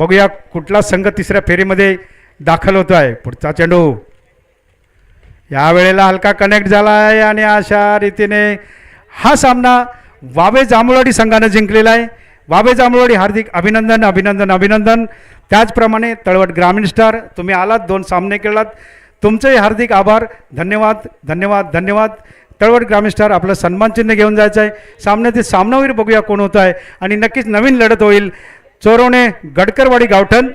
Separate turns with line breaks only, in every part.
बघूया कुठला संघ तिसऱ्या फेरीमध्ये दाखल होतो आहे पुढचा चेंडू. यावेळेला हलका कनेक्ट झाला आहे आणि अशा रीतीने हा सामना वावे जांभुळवाडी संघानं जिंकलेला आहे. वावे जांभुळवाडी हार्दिक अभिनंदन अभिनंदन अभिनंदन. त्याचप्रमाणे तळवट ग्रामीण स्टार तुम्ही आलात दोन सामने खेळलात. तुमचेही हार्दिक आभार. धन्यवाद धन्यवाद धन्यवाद. तळवट ग्रामीण स्टार आपलं सन्मानचिन्ह घेऊन जायचं आहे सामन्यातील सामनावीर बघूया कोण होतं आहे आणि नक्कीच नवीन लढत होईल. चोरवणे गडकरवाडी गावठण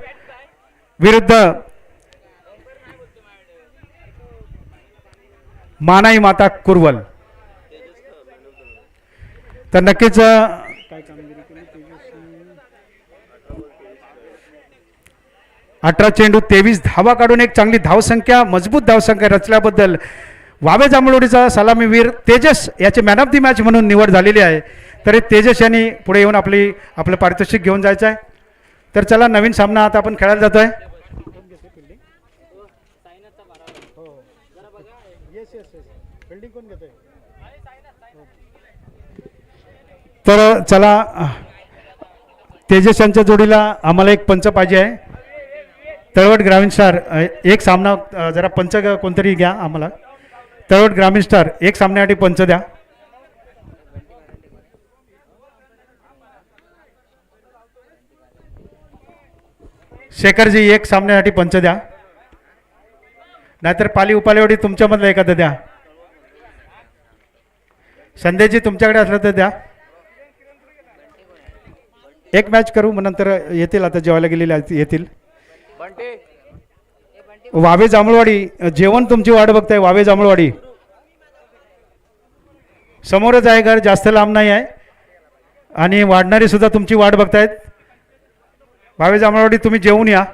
विरुद्ध मानाई माता कुरवल. तर नक्कीच अठरा चेंडू तेवीस धावा काढून एक चांगली धावसंख्या मजबूत धावसंख्या रचल्याबद्दल वावे जांभळोडीचा सलामीवीर तेजस याचे मॅन ऑफ दी मॅच म्हणून निवड झालेली आहे. तरी तेजस यांनी पुढे येऊन आपली आपलं पारितोषिक घेऊन जायचं आहे. तर चला नवीन सामना आता आपण खेळायला जातो आहे तर चला तेजस यांच्या जोडीला आम्हाला एक पंच पाहिजे आहे. तळवट ग्रामीण स्टार एक सामना जरा पंच कोणतरी घ्या आम्हाला. तळवट ग्रामीण स्टार एक सामन्यासाठी पंच द्या. शेखरजी एक सामन्यासाठी पंच द्या. नाहीतर पाली उपालेवडी तुमच्यामधलं एखादं द्या. संदेशजी तुमच्याकडे असलं तर द्या. एक मॅच करू मग नंतर येतील आता जेवायला गेलेले आहेत, येतील. वावे जांभळवाडी जेवण तुमची वाट बघताय वावे जांभळवाडी. समोरच आहे घर जास्त लांब नाही आहे. आणि वाढणारी सुद्धा तुमची वाट बघतायत. वावे जांभळवाडी तुम्ही जेवून या.